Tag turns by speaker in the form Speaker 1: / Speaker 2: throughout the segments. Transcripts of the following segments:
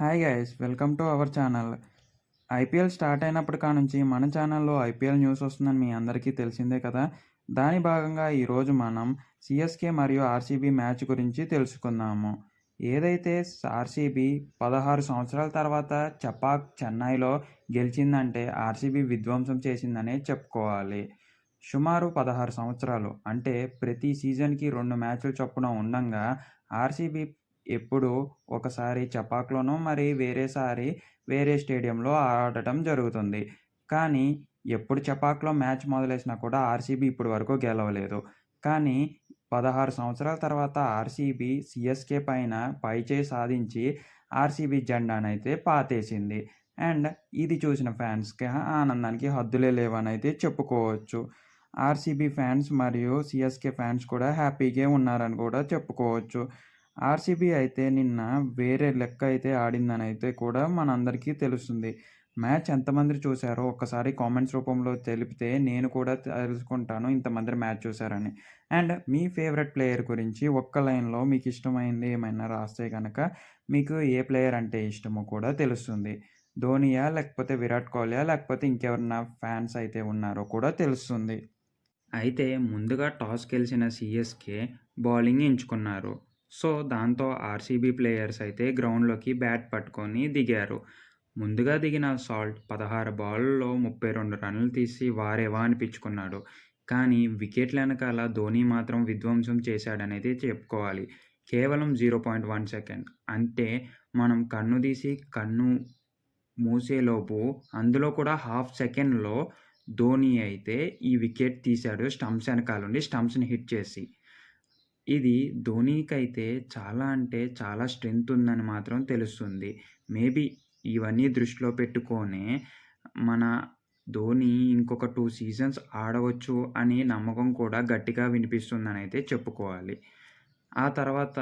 Speaker 1: Hi guys welcome to our channel IPL start అయినప్పటి కానుంచి మన ఛానల్లో ఐపీఎల్ న్యూస్ వస్తుందని మీ అందరికీ తెలిసిందే కదా. దాని భాగంగా ఈరోజు మనం సిఎస్కే మరియు ఆర్సీబీ మ్యాచ్ గురించి తెలుసుకుందాము. ఏదైతే ఆర్సీబీ పదహారు సంవత్సరాల తర్వాత చపాక్ చెన్నైలో గెలిచిందంటే ఆర్సీబీ విధ్వంసం చేసిందనే చెప్పుకోవాలి. సుమారు పదహారు సంవత్సరాలు అంటే ప్రతి సీజన్కి రెండు మ్యాచ్లు చొప్పున ఉండంగా ఆర్సీబీ ఎప్పుడు ఒకసారి చపాక్లోనో మరి వేరేసారి వేరే స్టేడియంలో ఆడటం జరుగుతుంది. కానీ ఎప్పుడు చపాక్లో మ్యాచ్ మొదలేసినా కూడా ఆర్సీబీ ఇప్పటి వరకు గెలవలేదు. కానీ పదహారు సంవత్సరాల తర్వాత ఆర్సీబీ సిఎస్కే పైన పైచే సాధించి ఆర్సీబీ జెండానైతే పాతేసింది. అండ్ ఇది చూసిన ఫ్యాన్స్కి ఆనందానికి హద్దులే లేవని అయితే చెప్పుకోవచ్చు. ఆర్సీబీ ఫ్యాన్స్ మరియు సిఎస్కే ఫ్యాన్స్ కూడా హ్యాపీగా ఉన్నారని కూడా చెప్పుకోవచ్చు. ఆర్సీబీ అయితే నిన్న వేరే లెక్క అయితే ఆడిందని అయితే కూడా మనందరికీ తెలుస్తుంది. మ్యాచ్ ఎంతమంది చూశారో ఒక్కసారి కామెంట్స్ రూపంలో తెలిపితే నేను కూడా తెలుసుకుంటాను ఇంతమంది మ్యాచ్ చూశారని. అండ్ మీ ఫేవరెట్ ప్లేయర్ గురించి ఒక్క లైన్లో మీకు ఇష్టమైంది ఏమైనా రాస్తే కనుక మీకు ఏ ప్లేయర్ అంటే ఇష్టమో కూడా తెలుస్తుంది. ధోనియా లేకపోతే విరాట్ కోహ్లీయా లేకపోతే ఇంకెవరన్నా ఫ్యాన్స్ అయితే ఉన్నారో కూడా తెలుస్తుంది. అయితే ముందుగా టాస్ గెలిచిన సిఎస్కే బౌలింగ్ ఎంచుకున్నారు. సో దాంతో ఆర్సీబీ ప్లేయర్స్ అయితే గ్రౌండ్లోకి బ్యాట్ పట్టుకొని దిగారు. ముందుగా దిగిన సాల్ట్ పదహారు బాల్లో ముప్పై రెండు రన్లు తీసి వారేవా అనిపించుకున్నాడు. కానీ వికెట్ల వెనకాల ధోని మాత్రం విధ్వంసం చేశాడనేది చెప్పుకోవాలి. కేవలం జీరో పాయింట్ వన్ సెకండ్. అంటే మనం కన్ను తీసి కన్ను మూసేలోపు అందులో కూడా హాఫ్ సెకండ్లో ధోని అయితే ఈ వికెట్ తీశాడు స్టంప్స్ వెనకాలండి స్టంప్స్ని హిట్ చేసి. ఇది ధోనీకైతే చాలా అంటే చాలా స్ట్రెంగ్త్ ఉందని మాత్రం తెలుస్తుంది. మేబీ ఇవన్నీ దృష్టిలో పెట్టుకొనే మన ధోని ఇంకొక టూ సీజన్స్ ఆడవచ్చు అనే నమ్మకం కూడా గట్టిగా వినిపిస్తుందని అయితే చెప్పుకోవాలి. ఆ తర్వాత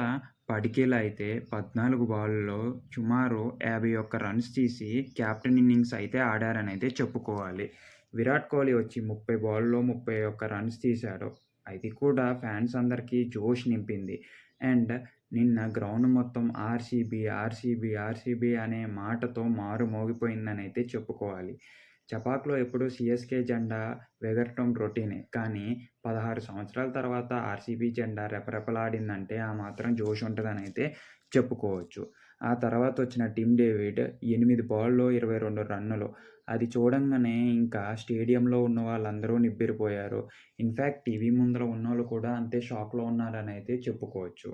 Speaker 1: పడికేలు అయితే పద్నాలుగు బాల్లో సుమారు యాభై ఒక్క రన్స్ తీసి క్యాప్టెన్ ఇన్నింగ్స్ అయితే ఆడారని అయితే చెప్పుకోవాలి. విరాట్ కోహ్లీ వచ్చి ముప్పై బాల్లో ముప్పై ఒక్క రన్స్ తీశాడు. అది కూడా ఫ్యాన్స్ అందరికీ జోష్ నింపింది. అండ్ నిన్న గ్రౌండ్ మొత్తం ఆర్సీబీ ఆర్సీబీ ఆర్సీబీ అనే మాటతో మారు మోగిపోయిందని అయితే చెప్పుకోవాలి. చపాక్లో ఎప్పుడు సిఎస్కే జెండా వెగరటం రొటీనే. కానీ పదహారు సంవత్సరాల తర్వాత ఆర్సీబీ జెండా రెపరెపలాడిందంటే ఆ మాత్రం జోష్ ఉంటుందని అయితే చెప్పుకోవచ్చు. ఆ తర్వాత వచ్చిన టిమ్ డేవిడ్ ఎనిమిది బాల్లో ఇరవై రెండు రన్నులు. అది చూడంగానే ఇంకా స్టేడియంలో ఉన్న వాళ్ళందరూ నిబ్బిరిపోయారు. ఇన్ఫ్యాక్ట్ టీవీ ముందర ఉన్న వాళ్ళు కూడా అంతే షాక్లో ఉన్నారని అయితే చెప్పుకోవచ్చు.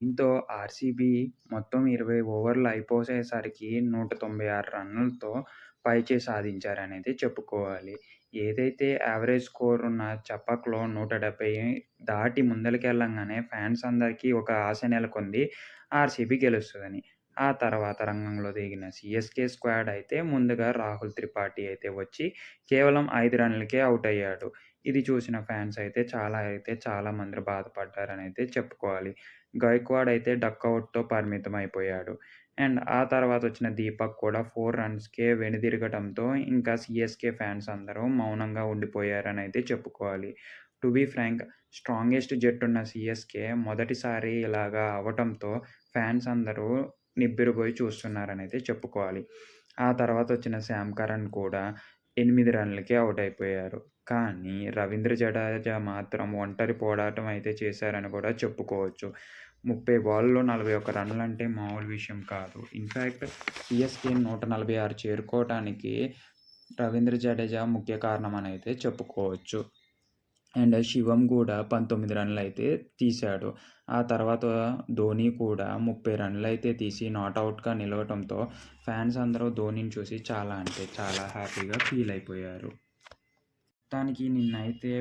Speaker 1: దీంతో ఆర్సీబీ మొత్తం ఇరవై ఓవర్లు అయిపోసేసరికి నూట తొంభై ఆరు రన్నులతో పైచే సాధించారనేది చెప్పుకోవాలి. ఏదైతే యావరేజ్ స్కోర్ ఉన్న చప్పక్లో నూట డెబ్బై దాటి ముందలకెళ్ళంగానే ఫ్యాన్స్ అందరికీ ఒక ఆశ నెలకొంది ఆర్సీబీ గెలుస్తుందని. ఆ తర్వాత రంగంలో దిగిన సిఎస్కే స్క్వాడ్ అయితే ముందుగా రాహుల్ త్రిపాఠి అయితే వచ్చి కేవలం ఐదు రన్లకే అవుట్ అయ్యాడు. ఇది చూసిన ఫ్యాన్స్ అయితే చాలా అయితే చాలా మంది బాధపడ్డారని అయితే చెప్పుకోవాలి. గైక్వాడ్ అయితే డక్అవుట్తో పరిమితం అయిపోయాడు. అండ్ ఆ తర్వాత వచ్చిన దీపక్ కూడా ఫోర్ రన్స్కే వెనుదిరగటంతో ఇంకా సిఎస్కే ఫ్యాన్స్ అందరూ మౌనంగా ఉండిపోయారని అయితే చెప్పుకోవాలి. టు బీ ఫ్రాంక్ స్ట్రాంగెస్ట్ జట్టున్న సిఎస్కే మొదటిసారి ఇలాగా అవటంతో ఫ్యాన్స్ అందరూ నిబ్బిరిపోయి చూస్తున్నారనైతే చెప్పుకోవాలి. ఆ తర్వాత వచ్చిన శామ్ కరణ్ కూడా ఎనిమిది రన్లకే అవుట్ అయిపోయారు. కానీ రవీంద్ర జడేజా మాత్రం ఒంటరి పోరాటం అయితే చేశారని కూడా చెప్పుకోవచ్చు. ముప్పై బాల్లో నలభై ఒక్క రన్లు అంటే మామూలు విషయం కాదు. ఇన్ఫ్యాక్ట్ సిఎస్కే నూట నలభై ఆరు చేరుకోవటానికి రవీంద్ర జడేజా ముఖ్య కారణం అని అయితే చెప్పుకోవచ్చు. అండ్ శివం కూడా పంతొమ్మిది రన్లు అయితే తీశాడు. ఆ తర్వాత ధోని కూడా ముప్పై రన్లు అయితే తీసి నాట్అవుట్గా నిలవటంతో ఫ్యాన్స్ అందరూ ధోనిని చూసి చాలా అంటే చాలా హ్యాపీగా ఫీల్ అయిపోయారు. మొత్తానికి నిన్నైతే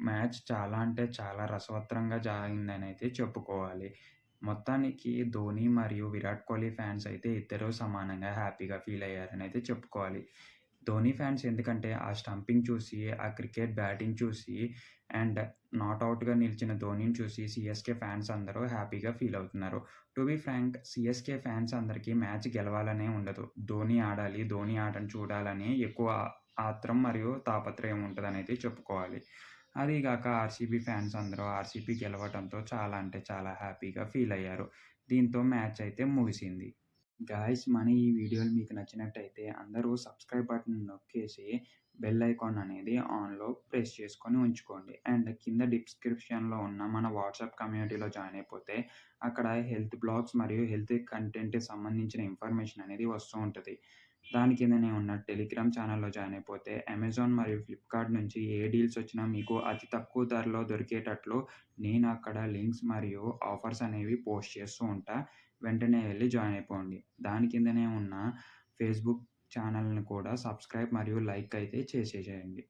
Speaker 1: మ్యాచ్ చాలా అంటే చాలా రసవత్తరంగా జరిగిందని అయితే చెప్పుకోవాలి. మొత్తానికి ధోని మరియు విరాట్ కోహ్లీ ఫ్యాన్స్ అయితే ఇద్దరు సమానంగా హ్యాపీగా ఫీల్ అయ్యారని అయితే చెప్పుకోవాలి. ధోని ఫ్యాన్స్ ఎందుకంటే ఆ స్టంపింగ్ చూసి ఆ క్రికెట్ బ్యాటింగ్ చూసి అండ్ నాట్ అవుట్గా నిలిచిన ధోనిని చూసి సిఎస్కే ఫ్యాన్స్ అందరూ హ్యాపీగా ఫీల్ అవుతున్నారు. To be frank CSK fans అందరికీ మ్యాచ్ గెలవాలనే ఉండదు. ధోని ఆడాలి ధోని ఆటను చూడాలని ఎక్కువ ఆత్రం మరియు తాపత్రయం ఉంటుందని అయితే చెప్పుకోవాలి. అదీగాక ఆర్సీబీ ఫ్యాన్స్ అందరూ ఆర్సీబీ గెలవడంతో చాలా అంటే చాలా హ్యాపీగా ఫీల్ అయ్యారు. దీంతో మ్యాచ్ అయితే ముగిసింది. గాయస్ మన ఈ వీడియోలు మీకు నచ్చినట్టయితే అందరూ సబ్స్క్రైబ్ బటన్ నొక్కేసి బెల్ ఐకాన్ అనేది ఆన్లో ప్రెస్ చేసుకొని ఉంచుకోండి. అండ్ కింద డిస్క్రిప్షన్లో ఉన్న మన వాట్సాప్ కమ్యూనిటీలో జాయిన్ అయిపోతే అక్కడ హెల్త్ బ్లాగ్స్ మరియు హెల్త్ కంటెంట్ సంబంధించిన ఇన్ఫర్మేషన్ అనేది వస్తూ ఉంటుంది. దాని కిందనే ఉన్న టెలిగ్రామ్ ఛానల్లో జాయిన్ అయిపోతే అమెజాన్ మరియు ఫ్లిప్కార్ట్ నుంచి ఏ డీల్స్ వచ్చినా మీకు అతి తక్కువ ధరలో దొరికేటట్లు నేను అక్కడ లింక్స్ మరియు ఆఫర్స్ అనేవి పోస్ట్ చేస్తూ ఉంటా. వెంటనే వెళ్ళి జాయిన్ అయిపోండి. దాని కిందనే ఉన్న ఫేస్బుక్ ఛానల్ని కూడా సబ్స్క్రైబ్ మరియు లైక్ అయితే చేసేసేయండి.